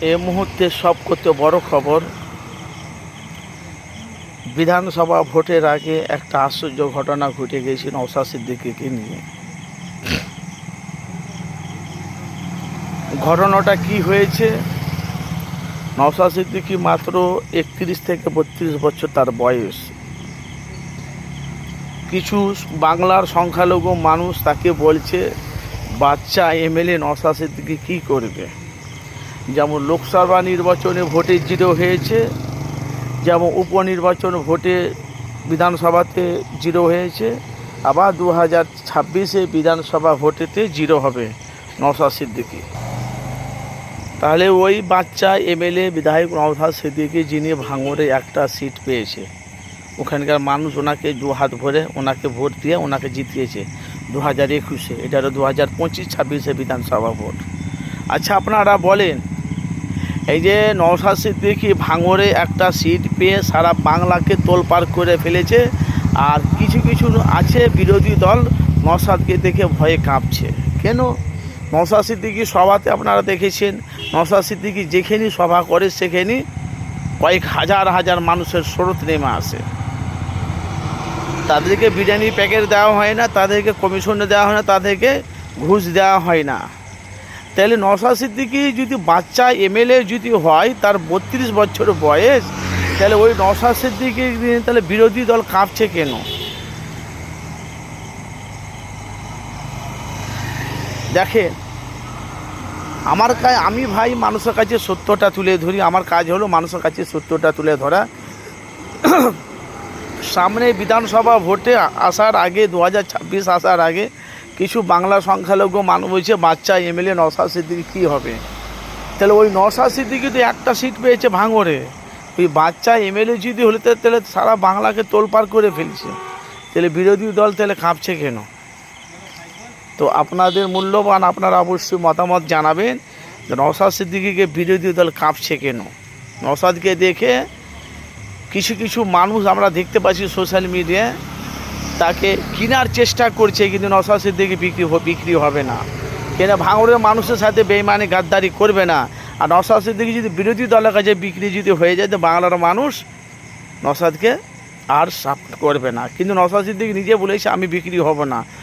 এ মুহূর্তে সব করতে বড় খবর, বিধানসভা ভোটের আগে একটা আশ্চর্য ঘটনা ঘটে গিয়েছিল নৌসা সিদ্দিকিকে নিয়ে। ঘটনাটা কি হয়েছে? নওসা সিদ্দিকি মাত্র একত্রিশ থেকে বত্রিশ বছর তার বয়স। কিছু বাংলার সংখ্যালঘু মানুষ তাকে বলছে, বাচ্চা এমএলএ নওসা সিদ্দিকি কী করবে? যেমন লোকসভা নির্বাচনে ভোটে জিরো হয়েছে, যেমন উপনির্বাচন ভোটে বিধানসভাতে জিরো হয়েছে, আবার দু হাজার ছাব্বিশে বিধানসভা ভোটেতে জিরো হবে নওসা সিদ্দিকি। তাহলে ওই বাচ্চা এমএলএ বিধায়ক নওসাদ সিদ্দিকি যিনি ভাঙরে একটা সিট পেয়েছে, ওখানকার মানুষ ওনাকে দু হাত ভরে ওনাকে ভোট দিয়ে ওনাকে জিতিয়েছে দু হাজার একুশে, এটা হলো দু হাজার পঁচিশ ছাব্বিশে বিধানসভা ভোট। আচ্ছা আপনারা বলেন এই যে নওসাদ সিদ্দিকি ভাঙরে একটা সিট পেয়ে সারা বাংলাকে তোলপাড় করে ফেলেছে। আর কিছু কিছু আছে বিরোধী দল নওসাদকে দেখে ভয়ে কাঁপছে। কেন? নওসাদ সিদ্দিকি সভাতে আপনারা দেখেছেন নওসাদ সিদ্দিকি যেখানেই সভা করে সেখানেই কয়েক হাজার হাজার মানুষের স্রোত নেমে আসে। তাদেরকে বিরিয়ানি প্যাকেট দেওয়া হয় না, তাদেরকে কমিশন দেওয়া হয় না, তাদেরকে ঘুষ দেওয়া হয় না। তাহলে নওসাদ সিদ্দিকি যদি বাচ্চা এমএলএ যদি হয়, তার বত্রিশ বছর বয়স, তাহলে ওই নওসাদ সিদ্দিকি তাহলে বিরোধী দল কাঁপছে কেন? দেখেন, আমার কাজ, আমি ভাই মানুষের কাছে সত্যটা তুলে ধরি, আমার কাজ হলো মানুষের কাছে সত্যটা তুলে ধরা। সামনে বিধানসভা ভোটে আসার আগে, দু হাজার ছাব্বিশ আসার আগে কিছু বাংলা সংখ্যালঘু মানুষ বলছে বাচ্চা, এমএলএ নশা সিদ্দিকি, কী হবে? তাহলে ওই নশা সিদ্দিকি তো একটা সিট পেয়েছে ভাঙড়ে। ওই বাচ্চা, এমএলএ যদি হলে তাহলে সারা বাংলাকে তোলপাড় করে ফেলছে। তাহলে বিরোধী দল তাহলে কাঁপছে কেন? তো আপনাদের মূল্যবান, আপনারা অবশ্যই মতামত জানাবেন নওসাদ সিদ্দিকিকে বিরোধী দল কাঁপছে কেন? নওসাদকে দেখে কিছু কিছু মানুষ আমরা দেখতে পাচ্ছি সোশ্যাল মিডিয়ায় তাকে কেনার চেষ্টা করছে, কিন্তু নওসাদ সিদ্দিকি বিক্রি বিক্রি হবে না। কেন ভাঙড়ের মানুষের সাথে বেইমানি, গাদ্দারি করবে না। আর নওসাদ সিদ্দিকি যদি বিরোধী দলের কাছে বিক্রি যদি হয়ে যায়, তো বাংলার মানুষ নসাদকে আর সাপোর্ট করবে না। কিন্তু নওসাদ সিদ্দিকি নিজে বলেছে, আমি বিক্রি হব না।